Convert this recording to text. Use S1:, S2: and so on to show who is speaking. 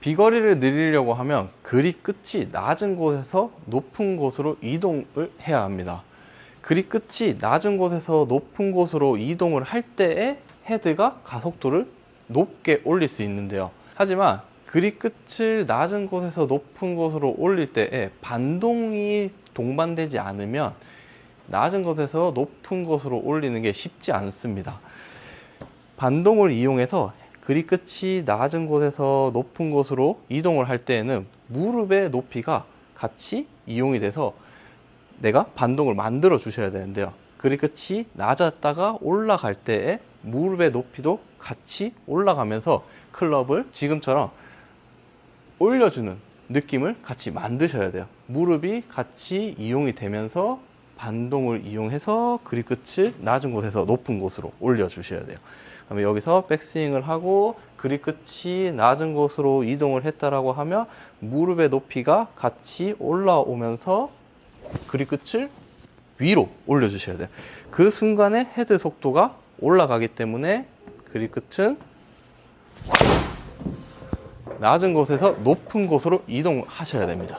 S1: 비거리를 늘리려고 하면 그립 끝이 낮은 곳에서 높은 곳으로 이동을 해야 합니다. 그립 끝이 낮은 곳에서 높은 곳으로 이동을 할 때에 헤드가 가속도를 높게 올릴 수 있는데요. 하지만 그립 끝을 낮은 곳에서 높은 곳으로 올릴 때에 반동이 동반되지 않으면 낮은 곳에서 높은 곳으로 올리는 게 쉽지 않습니다. 반동을 이용해서 그립 끝이 낮은 곳에서 높은 곳으로 이동을 할 때에는 무릎의 높이가 같이 이용이 돼서 내가 반동을 만들어 주셔야 되는데요. 그립 끝이 낮았다가 올라갈 때에 무릎의 높이도 같이 올라가면서 클럽을 지금처럼 올려주는 느낌을 같이 만드셔야 돼요. 무릎이 같이 이용이 되면서 반동을 이용해서 그립 끝을 낮은 곳에서 높은 곳으로 올려 주셔야 돼요. 그러면 여기서 백스윙을 하고 그립 끝이 낮은 곳으로 이동을 했다라고 하면 무릎의 높이가 같이 올라오면서 그립 끝을 위로 올려 주셔야 돼요. 그 순간에 헤드 속도가 올라가기 때문에 그립 끝은 낮은 곳에서 높은 곳으로 이동하셔야 됩니다.